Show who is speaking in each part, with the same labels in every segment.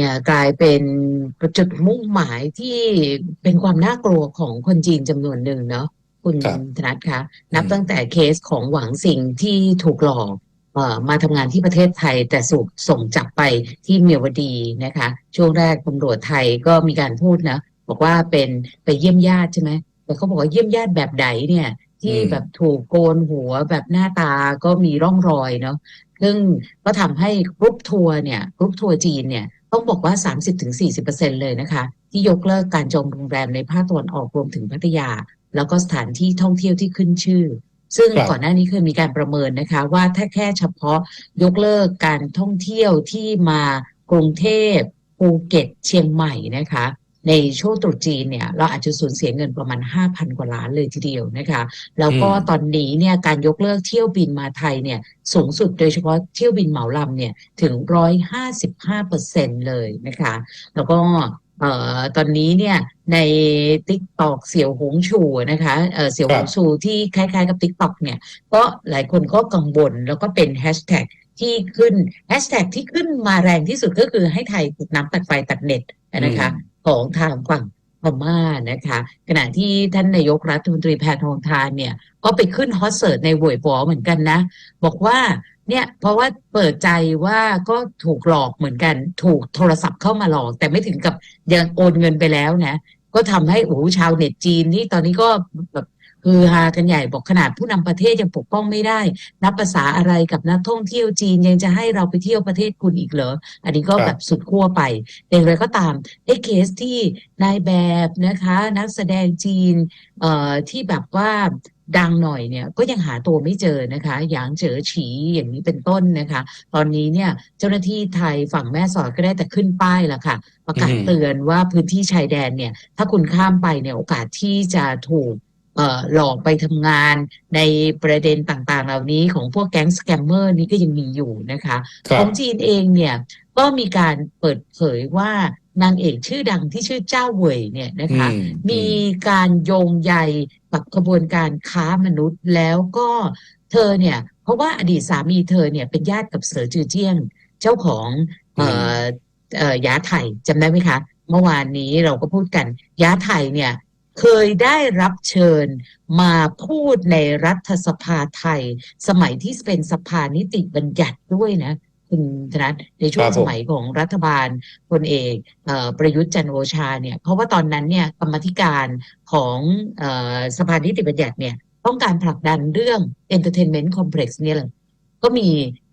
Speaker 1: เนี่ยกลายเป็นจุดมุ่งหมายที่เป็นความน่ากลัวของคนจีนจำนวนหนึ่งเนาะคุณ
Speaker 2: ครับ
Speaker 1: ธนัทคะนับ
Speaker 2: อืม
Speaker 1: ตั้งแต่เคสของหวังสิงที่ถูกหลอกเอ่อมาทำงานที่ประเทศไทยแต่สูกส่งจับไปที่เมียวดีนะคะ ช่วงแรกตำรวจไทยก็มีการพูดนะ บอกว่าเป็นไปเยี่ยมญาติใช่ไหมแต่เขาบอกว่าเยี่ยมญาติแบบใดเนี่ย ที่
Speaker 2: อืม
Speaker 1: แบบถูกโกนหัวแบบหน้าตาก็มีร่องรอยเนาะซึ่งก็ทำให้กรุ๊ปทัวร์เนี่ยกรุ๊ปทัวร์จีนเนี่ย ต้องบอกว่า 30-40%เลยนะคะ ที่ยกเลิกการจองโรงแรมในภาคตะวันออกรวมถึงพัทยา แล้วก็สถานที่ท่องเที่ยวที่ขึ้นชื่อ ซึ่ง
Speaker 2: ครับ
Speaker 1: ก่อนหน้านี้เคยมีการประเมินนะคะ ว่าถ้าแค่เฉพาะยกเลิกการท่องเที่ยวที่มากรุงเทพภูเก็ตเชียงใหม่นะคะ ในช่วงตรุษจีนเนี่ยเราอาจจะสูญเสียเงินประมาณ 5,000 กว่าล้านเลยทีเดียวนะคะแล้วก็
Speaker 2: อืม
Speaker 1: ตอนนี้เนี่ยการยกเลิกเที่ยวบินมาไทยเนี่ยสูงสุดโดยเฉพาะเที่ยวบินเหมาลำเนี่ยถึง 155เปอร์เซ็นเลยนะคะแล้วก็เอ่อตอนนี้เนี่ยใน t ิ k t o k เสี่ยวหงชูนะคะเอ่อเสี่ยวหงชูที่คล้ายๆกับ t ิ k t o k เนี่ยก็หลายคนก็กังวลแล้วก็เป็นแฮชแท็กที่ขึ้นแฮชแท็กที่ขึ้นมาแรงที่สุดก็คือให้ไทยติดน้ำตัดไฟตัดเน็ตนะคะ ของทางฝั่งพม่านะคะขณะที่ท่านนายกรัฐมนตรีแพทองทานเนี่ยก็ไปขึ้นฮอตเสิร์ตในหวยปอเหมือนกันนะ บอกว่าเนี่ยเพราะว่าเปิดใจว่าก็ถูกหลอกเหมือนกัน ถูกโทรศัพท์เข้ามาหลอก แต่ไม่ถึงกับยังโอนเงินไปแล้วนะ ก็ทำให้โอ้โหชาวเน็ตจีนนี่ตอนนี้ก็แบบ คือฮากันใหญ่บอกขนาดผู้นำประเทศยังปกป้องไม่ได้ นับภาษาอะไรกับนักท่องเที่ยวจีนยังจะให้เราไปเที่ยวประเทศคุณอีกเหรอ อันนี้ก็
Speaker 2: ครับ
Speaker 1: แบบสุดขั้วไปแต่อย่างไรก็ตามไอ้เคสที่นายแบบนะคะ นักแสดงจีนเอ่อที่แบบว่าดังหน่อยเนี่ยก็ยังหาตัวไม่เจอนะคะหยางเจ๋อฉีอย่างนี้เป็นต้นนะคะ ตอนนี้เนี่ยเจ้าหน้าที่ไทยฝั่งแม่สอดก็ได้แต่ขึ้นป้ายแล้วค่ะ ประกาศ
Speaker 2: อืม
Speaker 1: เตือนว่าพื้นที่ชายแดนเนี่ย ถ้าคุณข้ามไปเนี่ยโอกาสที่จะถูกเอ่อ หลอกไปทำงานในประเด็นต่างๆ เหล่านี้ของพวกแก๊งสแกมเมอร์นี้ก็ยังมีอยู่นะคะ
Speaker 2: ครั
Speaker 1: ข
Speaker 2: บ
Speaker 1: องจีนเองเนี่ยก็มีการเปิดเผยว่านางเอกชื่อดังที่ชื่อเจ้าเหวยเนี่ยนะคะ
Speaker 2: อืม
Speaker 1: มีการโยงใยกับขบวนการค้ามนุษย์แล้วก็เธอเนี่ย เพราะว่าอดีตสามีเธอเนี่ยเป็นญาติกับเสือจือเจี้ยง เจ้าของเอ่อเอ่อยาไทยจำได้ไหมคะ เมื่อวานนี้เราก็พูดกันยาไทยเนี่ย เคยได้รับเชิญมาพูดในรัฐสภาไทย สมัยที่เป็นสภานิติบัญญัติด้วยนะ คุณธนัทในช่วงสมัยของรัฐบาลพลเอกประยุทธ์จันโอชาเนี่ย เพราะว่าตอนนั้นเนี่ยกรรมธิการของออสภานิติบัญญัติเนี่ย ต้องการผลักดันเรื่อง Entertainment Complex เนี่ยแหละก็มี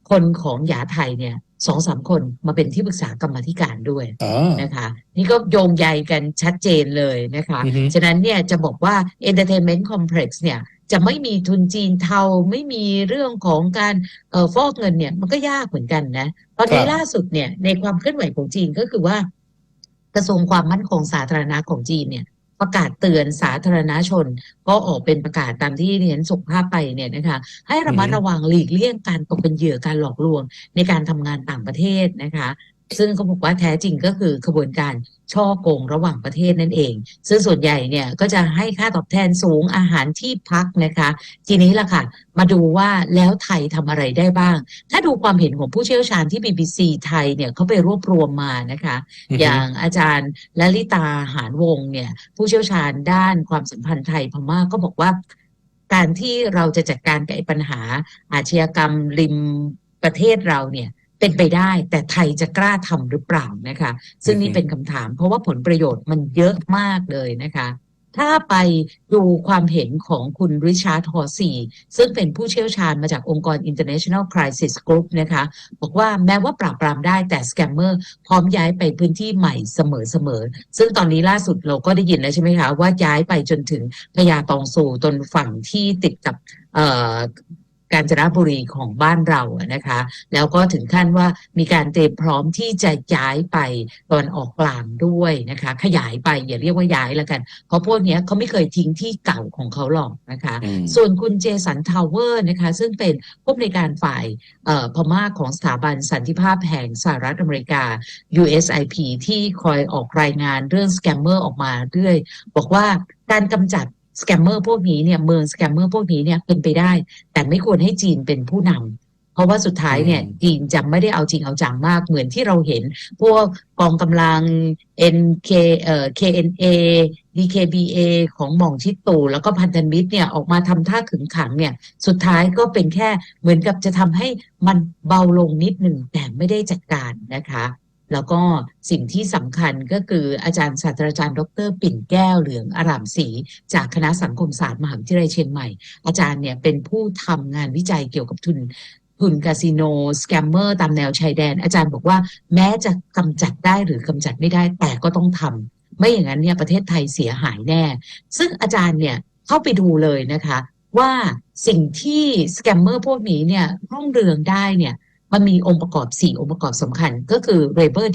Speaker 1: คนของหยาไทยเนี่ยสองสามคนมาเป็นที่ปรึกษากรรมาธิการด้วย
Speaker 2: อ๋อ
Speaker 1: นะคะ นี่ก็โยงใยกันชัดเจนเลยนะคะ
Speaker 2: อือฮึ
Speaker 1: ฉะนั้นเนี่ยจะบอกว่า Entertainment Complex เนี่ยจะไม่มีทุนจีนเทาไม่มีเรื่องของการเอ่อฟอกเงินเนี่ยมันก็ยากเหมือนกันนะตอนนี้
Speaker 2: ครับ
Speaker 1: ล่าสุดเนี่ยในความเคลื่อนไหวของจีนก็คือว่า กระทรวงความมั่นคงสาธารณะของจีนเนี่ย ประกาศเตือนสาธารณชน ก็ออกเป็นประกาศตามที่เรียนส่งภาพไปเนี่ยนะคะให้ระมัด
Speaker 2: อือฮึ
Speaker 1: ระวังหลีกเลี่ยงการตกเป็นเหยื่อการหลอกลวงในการทำงานต่างประเทศนะคะ ซึ่งเขาบอกว่าแท้จริงก็คือขบวนการช่อโกงระหว่างประเทศนั่นเอง ซึ่งส่วนใหญ่เนี่ยก็จะให้ค่าตอบแทนสูงอาหารที่พักนะคะ ทีนี้ล่ะค่ะ มาดูว่าแล้วไทยทำอะไรได้บ้าง ถ้าดูความเห็นของผู้เชี่ยวชาญที่ BBC ไทยเนี่ยเขาไปรวบรวมมานะคะ
Speaker 2: อือฮึ
Speaker 1: อย่างอาจารย์ลลิตาหารวงศ์เนี่ย ผู้เชี่ยวชาญด้านความสัมพันธ์ไทยพม่าก็บอกว่า การที่เราจะจัดการกับไอ้ปัญหาอาชญากรรมริมประเทศเราเนี่ย เป็นไปได้แต่ไทยจะกล้าทำหรือเปล่านะคะ ซึ่งนี่
Speaker 2: อือฮึ
Speaker 1: เป็นคำถาม เพราะว่าผลประโยชน์มันเยอะมากเลยนะคะ ถ้าไปดูความเห็นของคุณริชาร์ดฮอร์ซีซึ่งเป็นผู้เชี่ยวชาญมาจากองค์กร International Crisis Group นะคะ บอกว่าแม้ว่าปราบปรามได้แต่สแกมเมอร์พร้อมย้ายไปพื้นที่ใหม่เสมอๆ ซึ่งตอนนี้ล่าสุดเราก็ได้ยินแล้วใช่ไหมคะ ว่าย้ายไปจนถึงพญาตองสูตนฝั่งที่ติดกับเอ่อ กาญจนบุรีของบ้านเราอะนะคะ แล้วก็ถึงขั้นว่ามีการเตรียมพร้อมที่จะย้ายไปตอนออกกลางด้วยนะคะ ขยายไปอย่าเรียกว่าย้ายแล้วกัน เพราะพวกเนี้ยเขาไม่เคยทิ้งที่เก่าของเขาหรอกนะคะ
Speaker 2: อืม
Speaker 1: ส่วนคุณเจสันทาวเวอร์นะคะ ซึ่งเป็นผู้อำนวยการฝ่ายเอ่อพม่าของสถาบันสันติภาพแห่งสหรัฐอเมริกา USIP ที่คอยออกรายงานเรื่องสแกมเมอร์ออกมาเรื่อย บอกว่าการกำจัด สแกมเมอร์พวกนี้เนี่ยเมืองสแกมเมอร์พวกนี้เนี่ยเป็นไปได้ แต่ไม่ควรให้จีนเป็นผู้นำเพราะว่าสุดท้ายเนี่ย
Speaker 2: อืม
Speaker 1: จีนจะไม่ได้เอาจริงเอาจังมากเหมือนที่เราเห็น พวกกองกำลัง NK เอ่อ KNA DKBA ของหม่องชิดตูแล้วก็พันธมิตรเนี่ยออกมาทำท่าขึงขังเนี่ยสุดท้ายก็เป็นแค่เหมือนกับจะทำให้มันเบาลงนิดหนึ่งแต่ไม่ได้จัดการนะคะ แล้วก็สิ่งที่สำคัญก็คืออาจารย์ศาสตราจารย์ ดร ปิ่นแก้วเหลืองอารามศรีจากคณะสังคมศาสตร์มหาวิทยาลัยเชียงใหม่ อาจารย์เนี่ยเป็นผู้ทำงานวิจัยเกี่ยวกับทุนทุนคาสิโนสแกมเมอร์ตามแนวชายแดน อาจารย์บอกว่าแม้จะกำจัดได้หรือกำจัดไม่ได้แต่ก็ต้องทำไม่อย่างนั้นเนี่ยประเทศไทยเสียหายแน่ ซึ่งอาจารย์เนี่ยเข้าไปดูเลยนะคะ ว่าสิ่งที่สแกมเมอร์พวกนี้เนี่ยรุ่งเรืองได้เนี่ย มันมีองค์ประกอบ 4 องค์ประกอบสำคัญ ก็คือ labor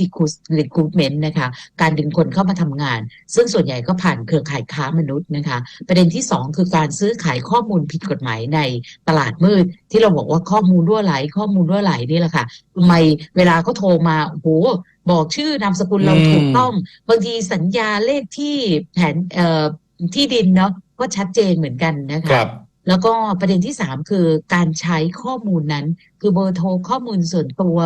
Speaker 1: recruitment นะคะ การดึงคนเข้ามาทำงาน ซึ่งส่วนใหญ่ก็ผ่านเครือข่ายค้ามนุษย์นะคะ ประเด็นที่ 2 คือการซื้อขายข้อมูลผิดกฎหมายในตลาดมืด ที่เราบอกว่าข้อมูลรั่วไหล ข้อมูลรั่วไหลนี่แหละค่ะทำไมเวลาเขาโทรมาโอ้โหบอกชื่อนามสกุลเรา
Speaker 2: อืม
Speaker 1: ถูกต้องบางทีสัญญาเลขที่แผนเอ่อที่ดินเนาะก็ชัดเจนเหมือนกันนะ
Speaker 2: ค
Speaker 1: คะ
Speaker 2: รับ
Speaker 1: แล้วก็ประเด็นที่สามคือการใช้ข้อมูลนั้น คือเบอร์โทรข้อมูลส่วนตัว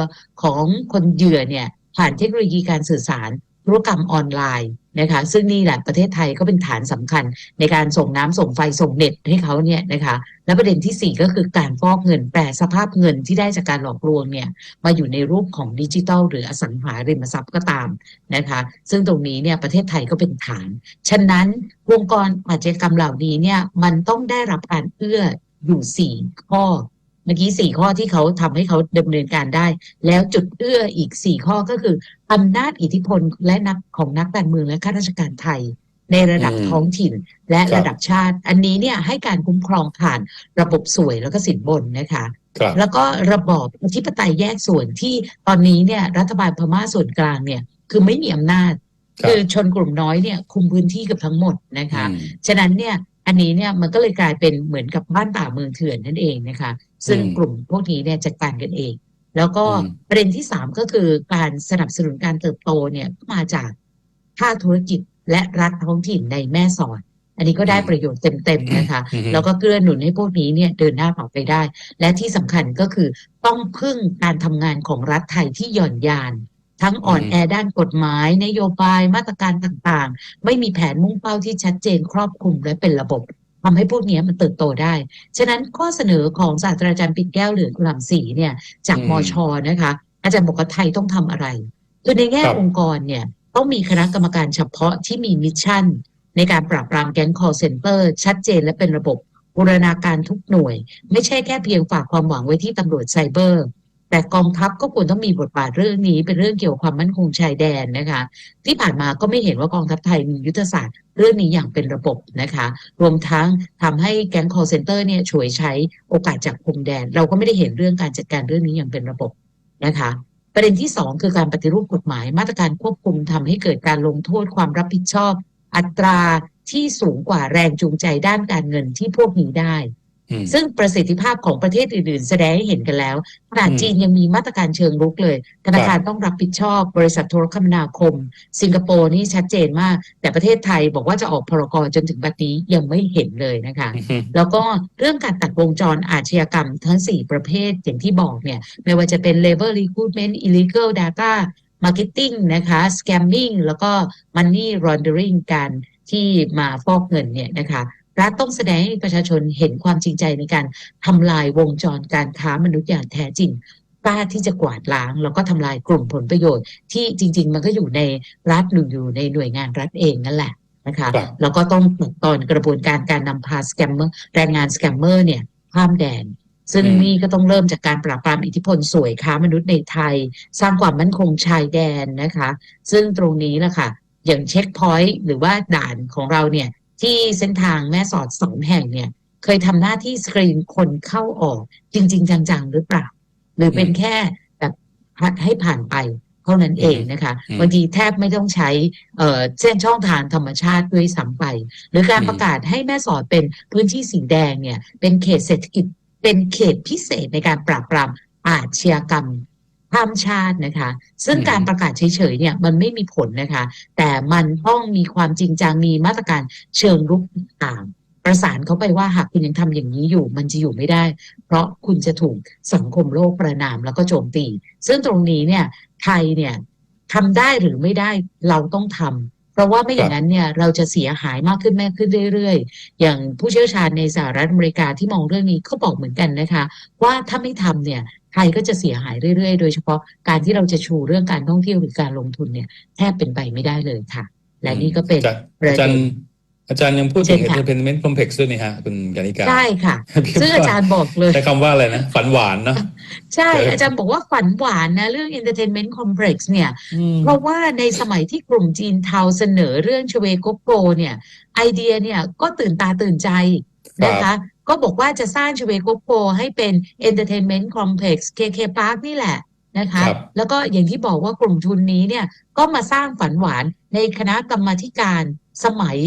Speaker 1: ของคนเหยื่อเนี่ยผ่านเทคโนโลยีการสื่อสาร ธุรกรรมออนไลน์นะคะซึ่งนี่แหละประเทศไทยก็เป็นฐานสำคัญในการส่งน้ำส่งไฟส่งเน็ตให้เขาเนี่ยนะคะและประเด็นที่สี่ก็คือการฟอกเงินแปลสภาพเงินที่ได้จากการหลอกลวงเนี่ยมาอยู่ในรูปของดิจิทัลหรืออสังหาริมทรัพย์ก็ตามนะคะซึ่งตรงนี้เนี่ยประเทศไทยก็เป็นฐาน ฉะนั้นวงกรอาชญากรรมเหล่านี้เนี่ยมันต้องได้รับการเอื้ออยู่สี่ข้อ เมื่อกี้สี่ข้อที่เขาทำให้เขาดำเนินการได้ แล้วจุดเอื้ออีกสี่ข้อก็คืออำนาจอิทธิพลและนักของนักการเมืองและข้าราชการไทย ในระดับ
Speaker 2: อืม
Speaker 1: ท้องถิ่นและ
Speaker 2: ครับ
Speaker 1: ระดับชาติ อันนี้เนี่ยให้การคุ้มครองผ่านระบบสวยแล้วก็สินบนนะคะ
Speaker 2: ครับ
Speaker 1: แล้วก็ระบอบอธิปไตยแยกส่วนที่ตอนนี้เนี่ยรัฐบาลพม่าส่วนกลางเนี่ยคือไม่มีอำนาจ
Speaker 2: ครับ
Speaker 1: คือชนกลุ่มน้อยเนี่ยคุมพื้นที่เกับทั้งหมดนะคะ
Speaker 2: อืม
Speaker 1: ฉะนั้นเนี่ย อันนี้เนี่ยมันก็เลยกลายเป็นเหมือนกับบ้านป่าเมืองเถื่อนนั่นเองนะคะ ซึ่ง
Speaker 2: อืม
Speaker 1: กลุ่มพวกนี้เนี่ยจัดการกันเอง แล้วก็
Speaker 2: อืม
Speaker 1: ประเด็นที่สามก็คือการสนับสนุนการเติบโตเนี่ยมาจากภาคธุรกิจและรัฐท้องถิ่นในแม่สอด อันนี้ก็ได้ประโยชน์เต็มๆนะคะ
Speaker 2: อืม
Speaker 1: แล้วก็เกื้อหนุนให้พวกนี้เนี่ยเดินหน้าต่อไปได้ และที่สำคัญก็คือต้องพึ่งการทำงานของรัฐไทยที่หย่อนยาน ทั้งอ่อน
Speaker 2: อืม
Speaker 1: แอด้านกฎหมาย นโยบายมาตรการต่างๆ ไม่มีแผนมุ่งเป้าที่ชัดเจนครอบคลุมและเป็นระบบทำให้พวกนี้มันเติบโตได้ ฉะนั้นข้อเสนอของศาสตราจารย์ปิ่นแก้วเหลืองกุหลาบสีเนี่ย จาก
Speaker 2: อืม
Speaker 1: มชนะคะ อาจารย์บอกว่าไทยต้องทำอะไร คือในแง่
Speaker 2: ครับ
Speaker 1: องค์กรเนี่ยต้องมีคณะกรรมการเฉพาะที่มีมิชชั่น ในการปราบปรามแก๊ง call center ชัดเจนและเป็นระบบบูรณาการทุกหน่วย ไม่ใช่แค่เพียงฝากความหวังไว้ที่ตำรวจไซเบอร์ แต่กองทัพก็ควรต้องมีบทบาทเรื่องนี้เป็นเรื่องเกี่ยวกับความมั่นคงชายแดนนะคะ ที่ผ่านมาก็ไม่เห็นว่ากองทัพไทยมียุทธศาสตร์เรื่องนี้อย่างเป็นระบบนะคะ รวมทั้งทำให้แก๊ง call center เนี่ยฉวยใช้โอกาสจากพรมแดน เราก็ไม่ได้เห็นเรื่องการจัดการเรื่องนี้อย่างเป็นระบบนะคะประเด็นที่สองคือการปฏิรูปกฎหมายมาตรการควบคุมทำให้เกิดการลงโทษความรับผิดชอบ อัตราที่สูงกว่าแรงจูงใจด้านการเงินที่พวกนี้ได้ ซึ่งประสิทธิภาพของประเทศอื่นๆ แสดงให้เห็นกันแล้วขนาด
Speaker 2: อืม
Speaker 1: จีนยังมีมาตรการเชิงรุกเลย ธนาคารต้องรับผิดชอบ บริษัทโทรคมนาคม สิงคโปร์นี่ชัดเจนมาก แต่ประเทศไทยบอกว่าจะออกพรกจนถึงบัดนี้ยังไม่เห็นเลยนะคะ
Speaker 2: อืม
Speaker 1: แล้วก็เรื่องการตัดวงจรอาชญากรรมทั้ง 4 ประเภทอย่างที่บอกเนี่ยไม่ว่าจะเป็น labor recruitment illegal data marketing นะคะ scamming แล้วก็ money laundering การที่มาฟอกเงินเนี่ยนะคะ รัฐต้องแสดงให้ประชาชนเห็นความจริงใจในการทำลายวงจรการค้ามนุษย์อย่างแท้จริงกล้าที่จะกวาดล้าง แล้วก็ทำลายกลุ่มผลประโยชน์ ที่จริง ๆ มันก็อยู่ในรัฐหรืออยู่ในหน่วยงานรัฐเองนั่นแหละนะคะ
Speaker 2: ครับ
Speaker 1: แล้วก็ต้องตัดตอนกระบวนการการนำพาสแกมเมอร์แรงงานสแกมเมอร์เนี่ยข้ามแดนซึ่ง
Speaker 2: อืม
Speaker 1: นี่ก็ต้องเริ่มจากการปราบปรามอิทธิพลสวยค้ามนุษย์ในไทย สร้างความมั่นคงชายแดนนะคะ ซึ่งตรงนี้แหละค่ะ อย่างเช็คพอยต์หรือว่าด่านของเราเนี่ย ที่เส้นทางแม่สอดสองแห่งเนี่ย เคยทำหน้าที่สกรีนคนเข้าออกจริง ๆ จังๆหรือเปล่า หรือเป็นแค่แบบให้ผ่านไปเท่านั้นเองนะคะ
Speaker 2: อืม
Speaker 1: บางทีแทบไม่ต้องใช้เอ่อเส้นช่องทางธรรมชาติด้วยซ้ำไป หรือการ
Speaker 2: อืม
Speaker 1: ประกาศให้แม่สอดเป็นพื้นที่สีแดงเนี่ย เป็นเขตเศรษฐกิจเป็นเขตพิเศษในการปราบปรามอาชญากรรม ข้ามชาตินะคะ ซึ่ง
Speaker 2: อืม
Speaker 1: การประกาศเฉยๆเนี่ยมันไม่มีผลนะคะ แต่มันต้องมีความจริงจังมีมาตรการเชิงรุกต่างประสานเขาไปว่าหากคุณยังทำอย่างนี้อยู่ มันจะอยู่ไม่ได้ เพราะคุณจะถูกสังคมโลกประนามแล้วก็โจมตี ซึ่งตรงนี้เนี่ยไทยเนี่ยทำได้หรือไม่ได้เราต้องทำ เพราะว่าไม่อย่างนั้นเนี่ยเราจะเสียหายมากขึ้นมากขึ้นเรื่อยๆ อย่างผู้เชี่ยวชาญในสหรัฐอเมริกาที่มองเรื่องนี้เขาบอกเหมือนกันนะคะ ว่าถ้าไม่ทำเนี่ยไทยก็จะเสียหายเรื่อยๆ โดยเฉพาะการที่เราจะชูเรื่องการท่องเที่ยวหรือการลงทุนเนี่ยแทบเป็นไปไม่ได้เลยค่ะ และนี่ก็เป็น
Speaker 2: อาจารย์
Speaker 1: ประ
Speaker 2: อาจารย์
Speaker 1: เด็น
Speaker 2: อาจารย์ยังพูด
Speaker 1: เชิ
Speaker 2: ถึง
Speaker 1: ญค่ะ
Speaker 2: entertainment complex ด้วยนี่ฮะคุณกานิกา
Speaker 1: ใช่ค่ะ
Speaker 2: พี่
Speaker 1: ซึ่งอาจารย์บอกเลย
Speaker 2: ใช้คำว่าอะไรนะ ฝันหวานเนอะ
Speaker 1: ใช่
Speaker 2: เอออ
Speaker 1: อาจารย์บอกว่าฝันหวานนะเรื่อง entertainment complex เนี่ย
Speaker 2: อืม
Speaker 1: เพราะว่าในสมัยที่กลุ่มจีนเทาเสนอเรื่องชเวโกโปรเนี่ย ไอเดียเนี่ยก็ตื่นตาตื่นใจนะคะก็บอกว่าจะสร้างชเวโกโปรให้เป็น entertainment complex KK Park นี่แหละนะคะ
Speaker 2: ครับ
Speaker 1: แล้วก็อย่างที่บอกว่ากลุ่มทุนนี้เนี่ยก็มาสร้างฝันหวานในคณะกรรมาธิการสมัย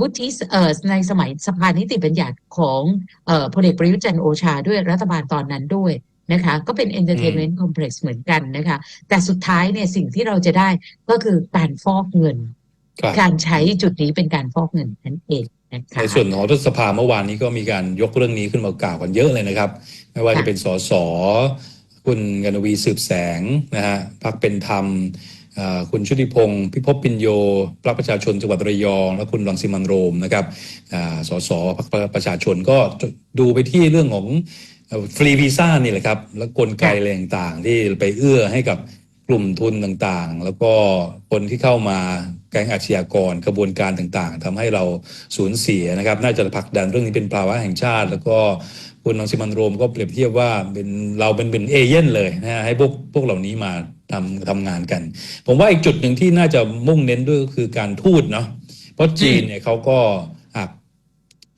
Speaker 1: วุฒิสเอ่อในสมัยสภานิติบัญญัติของเอ่อพลเอกประยุทธ์จันทร์โอชาด้วยรัฐบาลตอนนั้นด้วยนะคะก็เป็น entertainment complex เหมือนกันนะคะแต่สุดท้ายเนี่ยสิ่งที่เราจะได้ก็คือการฟอกเงิน
Speaker 2: ครับ
Speaker 1: การใช้จุดนี้เป็นการฟอกเงินนั่นเองนะคะ
Speaker 2: ในส่วนของรัฐสภาเมื่อวานนี้ก็มีการยกเรื่องนี้ขึ้นมากล่าวกันเยอะเลยนะครับ ไม่ว่า
Speaker 1: ค่ะ
Speaker 2: จะเป็นสสคุณกนวีสืบแสงนะฮะพักเป็นธรรมเอ่อ คุณชุติพงศ์พิภพปิญโยพรรคประชาชนจังหวัดระยอง และคุณรังสิมันโรมนะครับสสพรรคประชาชนก็ดูไปที่เรื่องของฟรีวีซ่านี่แหละครับ และกลไกอะไรต่างๆ ที่ไปเอื้อให้กับกลุ่มทุนต่างๆ แล้วก็คนที่เข้ามาแก๊งอาชญากรกระบวนการต่างๆทำให้เราสูญเสียนะครับ น่าจะผลักดันเรื่องนี้เป็นภาวะแห่งชาติ แล้วก็คุณรังสิมันโรมก็เปรียบเทียบว่าเป็นเราเป็นเป็นเอเย่นเลยนะให้พวกพวกเหล่านี้มา ทำทำงานกัน ผมว่าอีกจุดหนึ่งที่น่าจะมุ่งเน้นด้วยก็คือการทูตเนาะเพราะจีนเนี่ยเขาก็หาก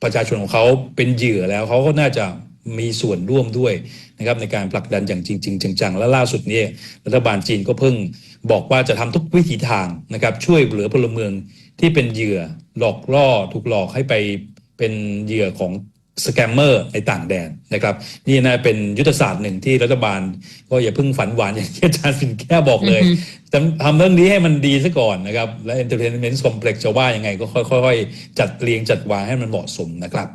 Speaker 2: ประชาชนของเขาเป็นเหยื่อแล้วเขาก็น่าจะมีส่วนร่วมด้วยนะครับในการผลักดันอย่างจริงๆจังๆและล่าสุดนี้รัฐบาลจีนก็เพิ่งบอกว่าจะทำทุกวิถีทางนะครับ ช่วยเหลือพลเมืองที่เป็นเหยื่อหลอกล่อถูกหลอกให้ไปเป็นเหยื่อของ สแกมเมอร์ในต่างแดนนะครับ นี่นะเป็นยุทธศาสตร์หนึ่งที่รัฐบาล ก็อย่าเพิ่งฝันหวานอย่างที่อาจารย์สินแก้บอกเลย
Speaker 1: อือฮึ
Speaker 2: ทำทำเรื่องนี้ให้มันดีซะก่อนนะครับ และ entertainment complex จะว่ายังไงก็ค่อยๆ จัดเรียงจัดวางให้มันเหมาะสมนะครับ